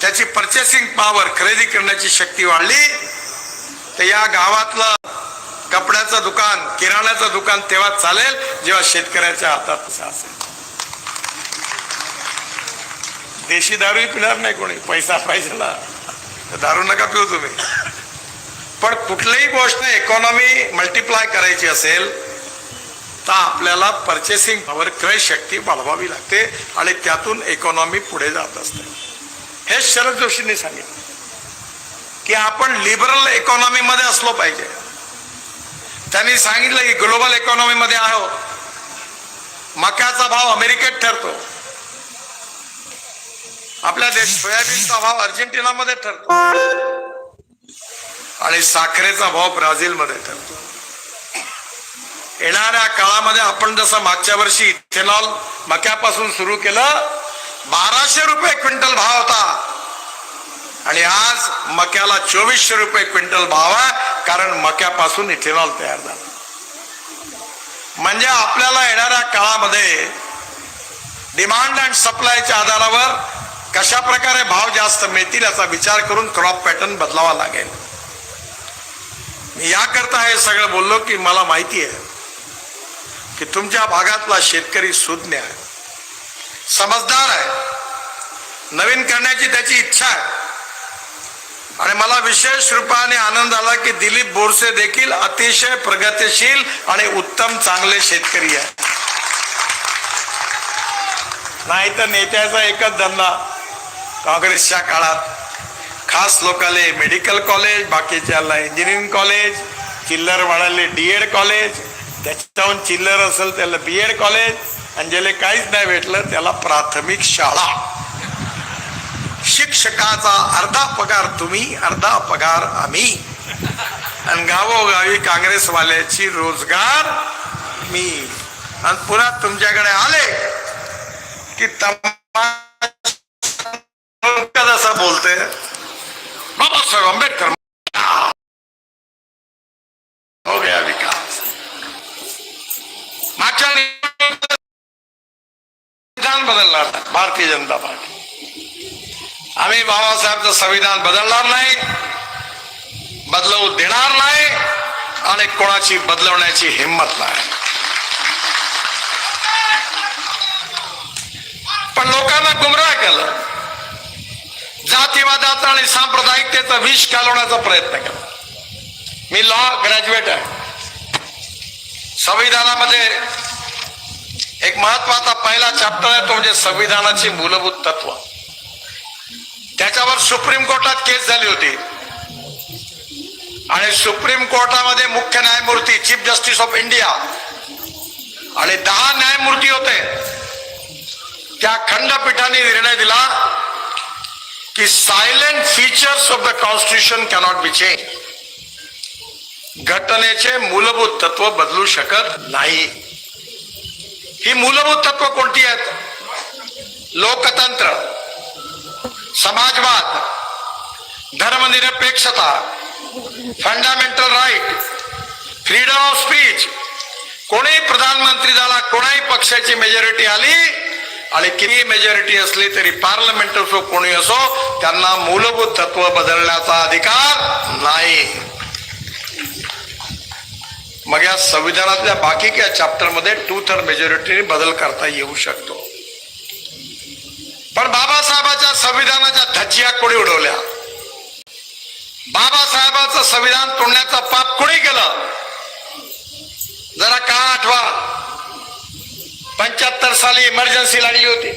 त्याची purchasing power खरेदी करण्याची शक्ती वाढली. तर या गावातलं कपड्याचं दुकान किराण्याचं दुकान तेव्हा चालेल जेव्हा शेतकऱ्याच्या हातात असेल. देशी दारूही पिणार नाही कोणी पैसा पाहिजे ना. तर दारू नका पिऊ तुम्ही. पण कुठलीही गोष्ट इकॉनॉमी मल्टिप्लाय करायची असेल तर आपल्याला पर्चेसिंग पॉवर क्रय शक्ती वाढवावी लागते आणि त्यातून इकॉनॉमी पुढे जात असते. हे शरद जोशींनी सांगितलं की आपण लिबरल इकॉनॉमी मध्ये असलो पाहिजे. त्यांनी सांगितलं की ग्लोबल इकॉनॉमी मध्ये आहोत मक्याचा भाव अमेरिकेत ठरतो. आपल्या देश सोयाबीनचा भाव अर्जेंटिनामध्ये ठरतो. आणि साखरेचा भाव ब्राझीलमध्ये ठरतो. येणाऱ्या काळामध्ये आपण जसं मागच्या वर्षी इथेनॉल मक्यापासून सुरू केलं बाराशे रुपये क्विंटल भाव होता. आणि आज मक्याला चोवीसशे रुपये क्विंटल भाव आहे कारण मक्यापासून इथेनॉल तयार झाला. म्हणजे आपल्याला येणाऱ्या काळामध्ये डिमांड अँड सप्लायच्या आधारावर कशा प्रकारे भाव जास्त मिळतील याचा विचार करून क्रॉप पॅटर्न बदलावा लागेल. मी याकरता हे सगळं बोललो की मला माहिती आहे की तुमच्या भागातला शेतकरी सुज्ञ आहे. समजदार आहे. नवीन करण्याची त्याची इच्छा आहे. आणि मला विशेष रूपाने आनंद आला की दिलीप बोरसे देखील अतिशय प्रगतिशील आणि उत्तम चांगले शेतकरी आहे. नाही तर नेत्याचा एकच धंदा काँग्रेसच्या काळात. खास लोकाले मेडिकल कॉलेज बाकीच्याला इंजिनिअरिंग कॉलेज चिल्लर वाढाले डी एड कॉलेज त्याच्याहून चिल्लर असेल त्याला बी एड कॉलेज आणि ज्याला काहीच नाही भेटलं त्याला प्राथमिक शाळा. शिक्षकाचा अर्धा पगार तुम्ही अर्धा पगार आम्ही. आणि गावोगावी काँग्रेसवाल्याची रोजगार मी. आणि पुन्हा तुमच्याकडे आले की तसा बोलते बाबासाहेब आंबेडकर. हो गया विकास. संविधान बदलणार नाही, भारतीय जनता पार्टी. आम्ही बाबासाहेबचं संविधान बदलणार नाही बदलवू देणार नाही आणि कोणाची बदलवण्याची हिंमत नाही. पण लोकांना गुमराह केलं. जातीवादाचा आणि सांप्रदायिकतेचा विष घालवण्याचा प्रयत्न केला. मी लॉ ग्रॅज्युएट आहे. संविधानामध्ये एक महत्त्वाचा पहिला चॅप्टर आहे तो म्हणजे संविधानाची मूलभूत तत्व. त्याच्यावर सुप्रीम कोर्टात केस झाली होती. आणि सुप्रीम कोर्टामध्ये मुख्य न्यायमूर्ती चीफ जस्टिस ऑफ इंडिया आणि दहा न्यायमूर्ती होते. त्या खंडपीठाने निर्णय दिला की salient features of the constitution cannot be change घटनेचे मूलभूत तत्व बदलू शकत नाही. ही मूलभूत तत्व कोणती आहेत? लोकतंत्र समाजवाद धर्मनिरपेक्षता fundamental right freedom of speech कोणी प्रधानमंत्री झाला कोणाही पक्षाची मेजॉरिटी आली आणि किती मेजॉरिटी असली तरी पार्लमेंट असो कोणी असो त्यांना मूलभूत तत्व बदलण्याचा अधिकार नाही. मग या संविधानातल्या बाकी काय चॅप्टरमध्ये टू थर्ड मेजॉरिटीने बदल करता येऊ शकतो. पण बाबासाहेबाच्या संविधानाच्या धज्जिया कोणी उडवल्या? बाबासाहेबाचं संविधान तोडण्याचा पाप कोणी केलं? जरा का आठवा. पंच्याहत्तर साली इमर्जन्सी लागली होती.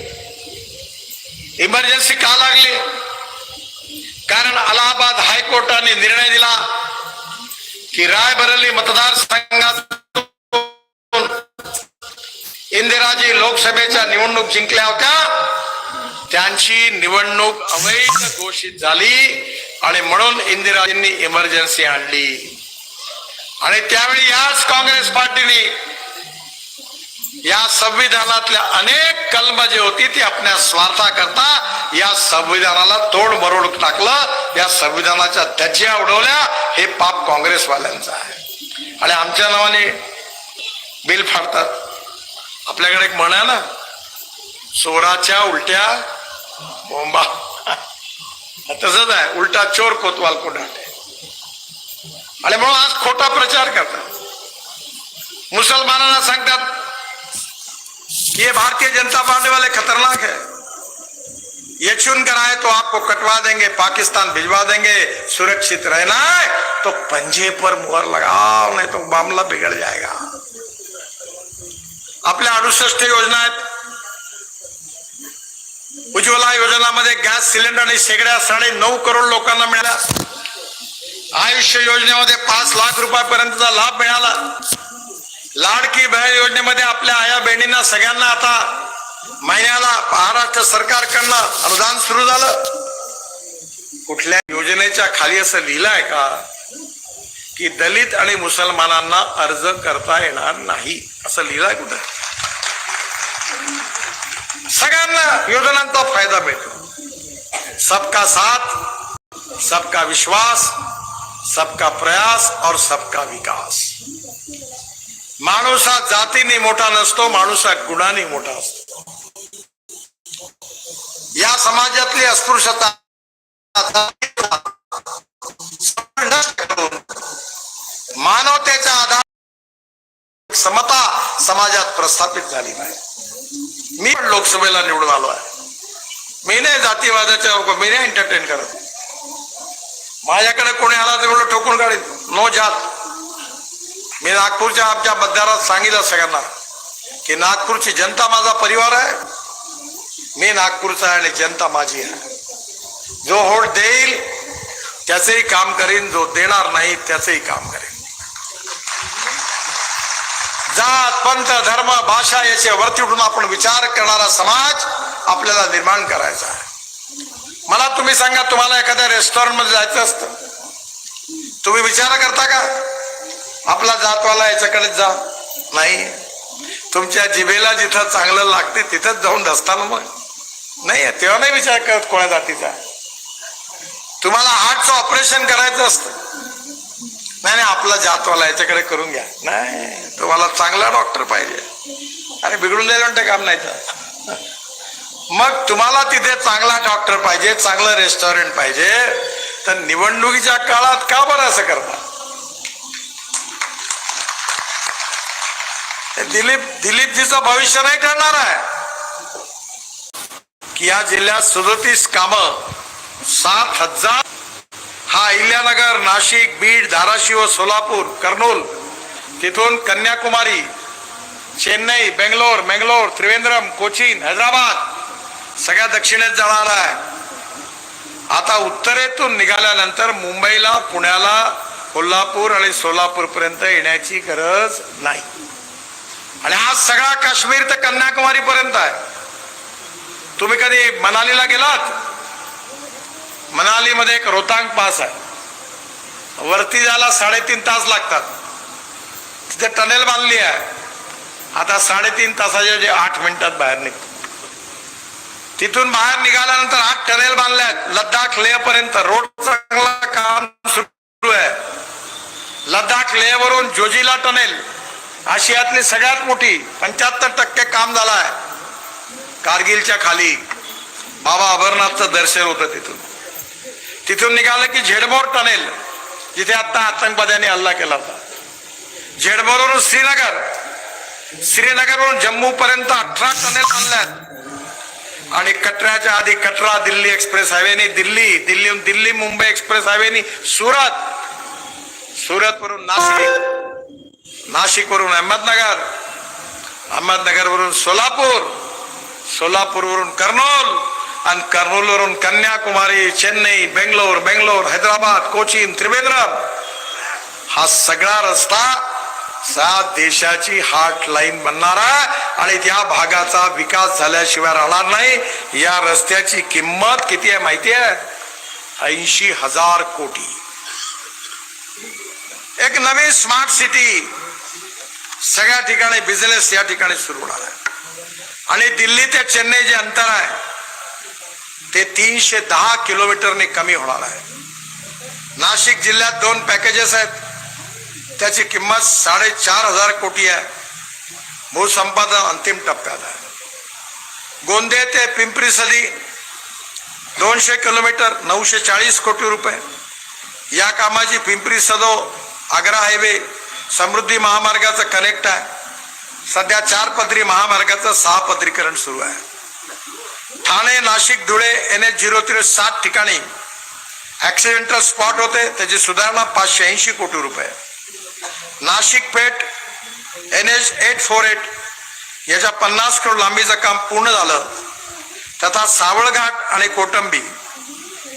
इमर्जन्सी का लागली? कारण अलाहाबाद हायकोर्टाने निर्णय दिला. की रायबरेली मतदारसंघात इंदिराजी लोकसभेच्या निवडणूक जिंकल्या होत्या. त्यांची निवडणूक अवैध घोषित झाली आणि म्हणून इंदिराजींनी इमर्जन्सी आणली. आणि त्यावेळी याच काँग्रेस पार्टीने या संविधानातल्या अनेक कलम जे होती ती आपल्या स्वार्थाकरता या संविधानाला तोड मरोड टाकलं. या संविधानाच्या धज्जिया उडवल्या. हे पाप काँग्रेसवाल्यांचं आहे. आणि आमच्या नावाने बिल फाडतात. आपल्याकडे एक म्हणा ना चोराच्या उलट्या बोंबा. तसंच आहे. उलटा चोर कोतवाल कोंडाटे आणि म्हणून आज खोटा प्रचार करतात. मुसलमानांना सांगतात ये भारतीय जनता पार्टी वाले खतरनाक है। ये चुनकर आए तो आपको कटवा देंगे, पाकिस्तान भिजवा देंगे, सुरक्षित रहना है तो पंजे पर मुहर लगाओ, नहीं तो मामला बिगड़ जाएगा। आपल्या अडुसष्ट योजना आहेत उज्ज्वला योजनामध्ये गॅस सिलेंडर आणि शेगड्या, साडे नऊ करोड मिळाल्या. आयुष्य योजनेमध्ये पाच लाख रुपयापर्यंतचा लाभ मिळाला. लाडकी बहन योजनेमध्ये आपल्या आया बहिणींना सगळ्यांना आता महिन्याला महाराष्ट्र सरकारकडनं अनुदान सुरू झालं. कुठल्या योजनेच्या खाली असं लिहिलं आहे का? की दलित आणि मुसलमानांना अर्ज करता येणार नाही. असं लिहिलंय कुठं? सगळ्यांना योजनांचा फायदा मिळतो सबका साथ सबका विश्वास सबका प्रयास और सबका विकास. माणूस हा जातीने मोठा नसतो माणूस हा गुणाने मोठा असतो. या समाजातली अस्पृश्यता मानवतेचा मानवतेच्या आधार समता समाजात प्रस्थापित झाली नाही. मी पण लोकसभेला निवडून आलो आहे. मी नाही जातीवादाच्या मी नाही एंटरटेन करत. माझ्याकडे कोणी आला तर ठोकून काढेल नो जात. मी नागपूरच्या आमच्या मतदारात सांगितलं सगळ्यांना की नागपूरची जनता माझा परिवार आहे. मी नागपूरचा आहे आणि जनता माझी आहे. जो होट देईल त्याचंही काम करीन. जो देणार नाही त्याचंही काम करेन. जात पंथ धर्म भाषा याचे वरती उठून आपण विचार करणारा समाज आपल्याला निर्माण करायचा आहे. मला तुम्ही सांगा तुम्हाला एखाद्या रेस्टॉरंटमध्ये जायचं असतं. तुम्ही विचार करता का? आपला जातवाला याच्याकडे जा. नाही. तुमच्या जिभेला जिथं चांगलं लागते तिथंच जाऊन धसता ना मग. नाही तेव्हा नाही विचार करत कोणा जातीचा. तुम्हाला हार्टचं ऑपरेशन करायचं असतं. नाही नाही आपला जातवाला याच्याकडे करून घ्या. नाही तुम्हाला चांगला डॉक्टर पाहिजे. आणि बिघडून जाईल म्हणते काम नाही तर. मग तुम्हाला तिथे चांगला डॉक्टर पाहिजे चांगलं रेस्टॉरंट पाहिजे. तर निवडणुकीच्या काळात का बरं असं करता? दिलीप दिलीपजीचं भविष्य नाही ठरणार आहे. की या जिल्ह्यात सदतीस कामं सात हजार. हा अहिल्यानगर नाशिक बीड धाराशिव सोलापूर कर्नूल तिथून कन्याकुमारी चेन्नई बेंगलोर मेंगलोर त्रिवेंद्रम कोचीन हैदराबाद सगळ्या दक्षिणेत जाणार आहे. आता उत्तरेतून निघाल्यानंतर मुंबईला पुण्याला कोल्हापूर आणि सोलापूर पर्यंत येण्याची गरज नाही. आणि हा सगळा काश्मीर तर कन्याकुमारी पर्यंत आहे. तुम्ही कधी मनालीला गेलात? मनालीमध्ये एक रोहतांग पास आहे. वरती जायला साडेतीन तास लागतात. तिथे टनेल बांधली आहे. आता साडेतीन तासाच्या जे आठ मिनिटात बाहेर निघतो तिथून बाहेर निघाल्यानंतर आठ टनेल बांधल्यात लद्दाख लेह पर्यंत रोड चांगला काम सुरू आहे. लद्दाख लेह वरून टनेल. आशियातली सगळ्यात मोठी पंच्याहत्तर टक्के काम झालं आहे. कारगिलच्या खाली बाबा अमरनाथचं दर्शन होतं तिथून. तिथून निघालं की झेडमोर टनेल जिथे आत्ता आतंकवाद्यांनी हल्ला केला होता. झेडमोरवरून श्रीनगर श्रीनगरवरून जम्मू पर्यंत अठरा टनेल बांधल्यात आणि कटऱ्याच्या आधी कटरा दिल्ली एक्सप्रेस हायवेनी दिल्ली दिल्लीहून दिल्ली मुंबई एक्सप्रेस हायवेनी सुरत सुरतवरून नाशिक. नाशिक वरून अहमदनगर अहमदनगर वरून सोलापूर सोलापूर वरून कर्नूल आणि कर्नूल वरून कन्याकुमारी चेन्नई बेंगलोर बेंगलोर हैदराबाद कोचीन त्रिवेंद्रम. हा सगळा रस्ता सात देशाची हार्ट लाईन बनणार आणि त्या भागाचा विकास झाल्याशिवाय राहणार नाही. या रस्त्याची किंमत किती आहे माहिती आहे ऐंशी हजार कोटी. एक नवी स्मार्ट सिटी सगळ्या ठिकाणी बिझनेस या ठिकाणी सुरू होणार आहे. आणि दिल्ली ते चेन्नई जे अंतर आहे ते तीनशे दहा किलोमीटरने कमी होणार आहे. नाशिक जिल्ह्यात दोन पॅकेजेस आहेत. त्याची किंमत साडेचार हजार कोटी आहे. भूसंपादन अंतिम टप्प्यात आहे. गोंदे ते पिंपरी सदी दोनशे किलोमीटर नऊशे चाळीस कोटी रुपये. या कामाची पिंपरी सदो आग्रा हायवे समृद्धी महामार्गाचं कनेक्ट आहे. सध्या चार पदरी महामार्गाचं सहा पदरीकरण सुरू आहे. Thane Nashik Dhule N H zero three सात ठिकाणी ॲक्सिडेंटल स्पॉट होते. त्याची सुधारणा पाचशे ऐंशी कोटी रुपये. Nashik Peth N H eight four eight याच्या पन्नास करोड लांबीचं काम पूर्ण झालं. तथा सावळघाट आणि कोटंबी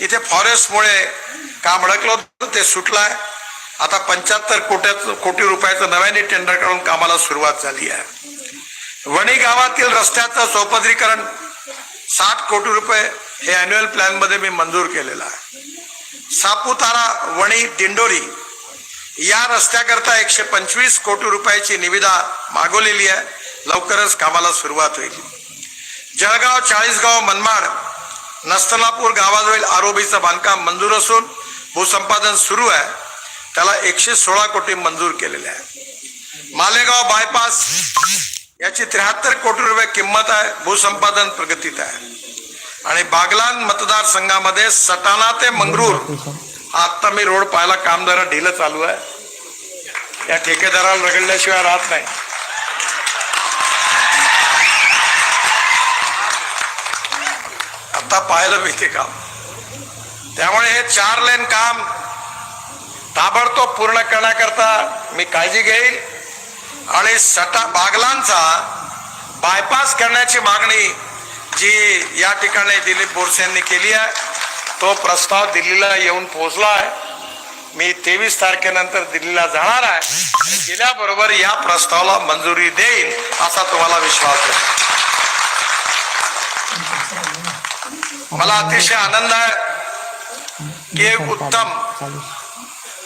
इथे फॉरेस्टमुळे काम अडकलं होतं ते सुटलं आहे. आता पंच्याहत्तर कोट्याचं कोटी रुपयाचं नव्याने टेंडर काढून कामाला सुरुवात झाली आहे. वणी गावातील रस्त्याचं चौपदरीकरण साठ कोटी रुपये हे अॅन्युअल प्लॅनमध्ये मी मंजूर केलेलं आहे. सापुतारा वणी दिंडोरी या रस्त्याकरता एकशे पंचवीस कोटी रुपयाची निविदा मागवलेली आहे. लवकरच कामाला सुरुवात होईल. जळगाव चाळीसगाव मनमाड नस्तलापूर गावाजवळील आरोबीचं बांधकाम मंजूर असून भूसंपादन सुरू आहे. त्याला एकशे सोळा कोटी मंजूर केलेले आहे. मालेगाव बायपास याची त्र्याहत्तर कोटी रुपये किंमत आहे भूसंपादन प्रगतीत आहे. आणि बागलान मतदारसंघामध्ये सटाणा ते मंगरूर हा आत्ता मी रोड पाहायला काम जरा ढिलं चालू आहे. या ठेकेदाराला रगडल्याशिवाय राहत नाही. आता पाहायला ते काम. त्यामुळे हे चार लेन काम ताबडतोब पूर्ण करण्याकरता मी काळजी घेईल आणि सटा बागलांचा बायपास करण्याची मागणी जी या ठिकाणी दिलीप बोरसे यांनी केली आहे तो प्रस्ताव दिल्लीला येऊन पोहोचला आहे. मी तेवीस तारखेनंतर दिल्लीला जाणार आहे. गेल्याबरोबर या प्रस्तावाला मंजुरी देईल असा तुम्हाला विश्वास आहे. मला अतिशय आनंद आहे की एक उत्तम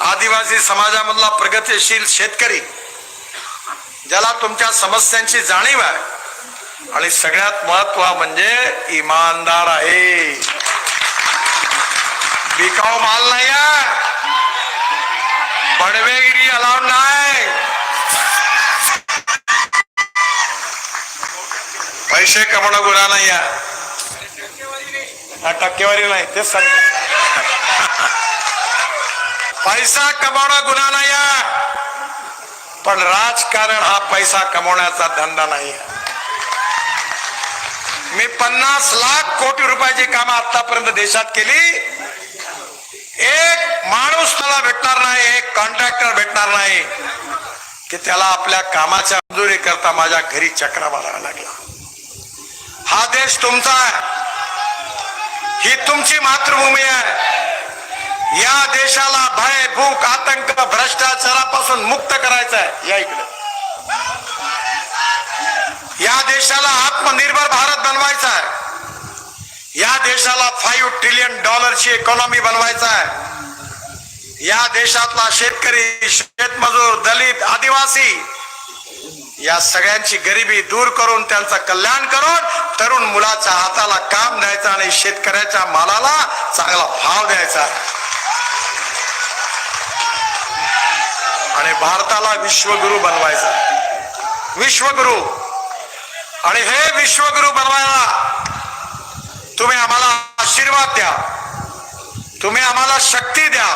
आदिवासी समाजामधला प्रगतीशील शेतकरी ज्याला तुमच्या समस्यांची जाणीव आहे. आणि सगळ्यात महत्त्व म्हणजे इमानदार आहे. बिकाऊ माल नाही बडवेगिरी अलाउड नाही. पैसे कमवणं गुन्हा नाही टक्केवारी नाही तेच सांगतो. पैसा कमावणं गुन्हा नाही पण राजकारण हा पैसा कमवण्याचा धंदा नाही मी पन्नास लाख कोटी रुपयाची कामं आतापर्यंत देशात केली. एक माणूस त्याला भेटणार नाही एक कॉन्ट्रॅक्टर भेटणार नाही की त्याला आपल्या कामाच्या मंजुरी करता माझ्या घरी चक्रा मारावा लागला. हा देश तुमचा आहे. ही तुमची मातृभूमी आहे. या देशाला भय भूक आतंक भ्रष्टाचारापासून मुक्त करायचं आहे. या इकडे. या देशाला आत्मनिर्भर भारत बनवायचा आहे. या देशाला फाईव्ह ट्रिलियन डॉलरची इकॉनॉमी बनवायचा आहे. या देशातला शेतकरी शेतमजूर दलित आदिवासी या सगळ्यांची गरिबी दूर करून त्यांचं कल्याण करून तरुण मुलाच्या हाताला काम द्यायचं आणि शेतकऱ्याच्या मालाला चांगला भाव द्यायचा आणि भारताला विश्वगुरु बनवायचा. विश्वगुरु. आणि हे विश्वगुरु बनवायला तुम्ही आम्हाला आशीर्वाद द्या. तुम्ही आम्हाला शक्ती द्या.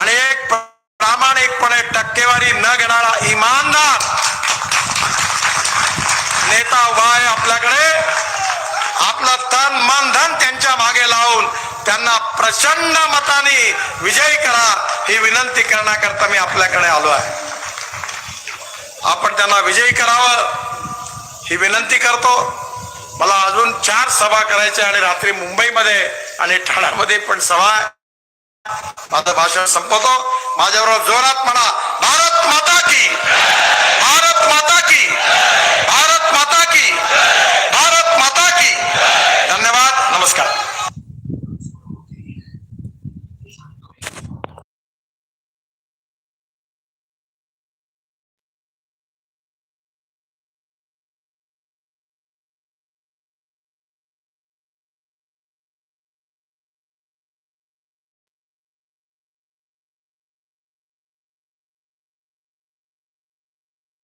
आणि एक प्रामाणिकपणे टक्केवारी न घेणारा इमानदार नेता वाय आपल्याकडे. आपलं तन मन धन त्यांच्या मागे लावून त्यांना प्रचंड मताने विजयी करा ही विनंती करण्याकरता मी आपल्याकडे आलो आहे. आपण त्यांना विजयी करावं ही विनंती करतो. मला अजून चार सभा करायच्या आणि रात्री मुंबईमध्ये आणि ठाण्यामध्ये पण सभा माझं भाषण संपवतो. माझ्याबरोबर जोरात म्हणा भारत माता की भारत माता